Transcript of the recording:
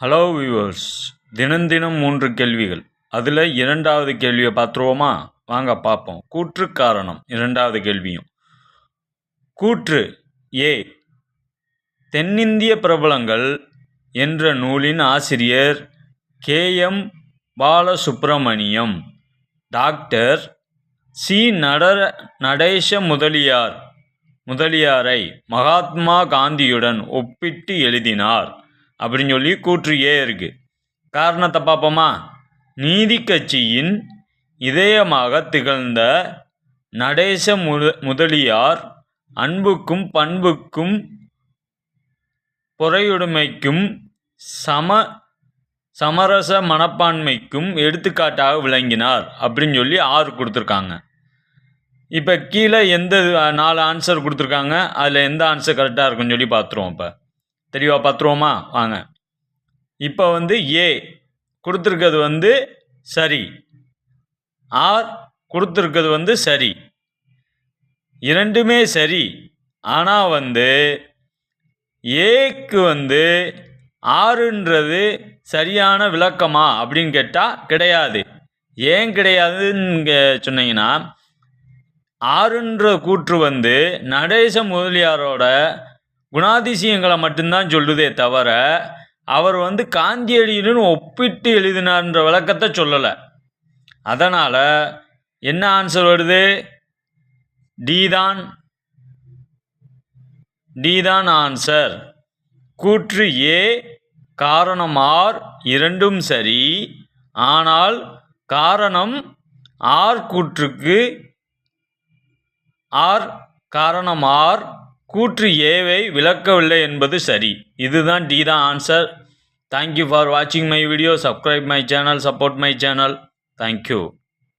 Hello viewers தினம் தினம் மூன்று கேள்விகள். அதில் இரண்டாவது கேள்வியை பார்த்துருவோமா? வாங்க பார்ப்போம். கூற்று காரணம். இரண்டாவது கேள்வியும். கூற்று ஏ. தென்னிந்திய பிரபலங்கள் என்ற நூலின் ஆசிரியர் K. M. Balasubramaniam doctor C. நடர நடேச முதலியார் முதலியாரை மகாத்மா காந்தியுடன் ஒப்பிட்டு எழுதினார். அப்படின்னு சொல்லி கூற்றியே இருக்குது இருக்கு. காரணத்தை பார்ப்போமா? நீதி கட்சியின் இதயமாக திகழ்ந்த நடேச முத முதலியார் அன்புக்கும் பண்புக்கும் பொறையுடைமைக்கும் சம சமரச மனப்பான்மைக்கும் எடுத்துக்காட்டாக விளங்கினார் அப்படின்னு சொல்லி ஆறு கொடுத்துருக்காங்க. இப்போ கீழே எந்த நாலு ஆன்சர் கொடுத்துருக்காங்க. அதில் எந்த ஆன்சர் கரெக்டாக இருக்குன்னு சொல்லி பார்த்துருவோம் இப்போ. தெளிவாக பார்த்துருவோமா வாங்க. இப்போ வந்து ஏ. கொடுத்துருக்கிறது வந்து சரி. ஆர். கொடுத்துருக்கிறது வந்து சரி. இரண்டுமே சரி. ஆனால் வந்து ஏக்கு வந்து ஆறுன்றது சரியான விளக்கமா? அப்படின்னு கேட்டால் கிடையாது. ஏன் கிடையாதுன்னு சொன்னீங்கன்னா ஆறுன்ற கூற்று வந்து நடேச முதலியாரோட குணாதிசயங்களை மட்டும்தான் சொல்லுதே தவிர அவர் வந்து காந்தியடியுடன் ஒப்பிட்டு எழுதினார்ன்ற விளக்கத்தை சொல்லலை. அதனால் என்ன ஆன்சர் வருது? டி தான் டி தான் ஆன்சர் கூற்று ஏ காரணம் ஆர் இரண்டும் சரி. ஆனால் காரணம் ஆர் கூற்றுக்கு ஆர் காரணம் ஆர் கூற்று ஏவை விளக்கவில்லை என்பது சரி. இதுதான் டி தான் ஆன்சர். தேங்க்யூ ஃபார் வாட்சிங் my video subscribe my channel support my channel thank you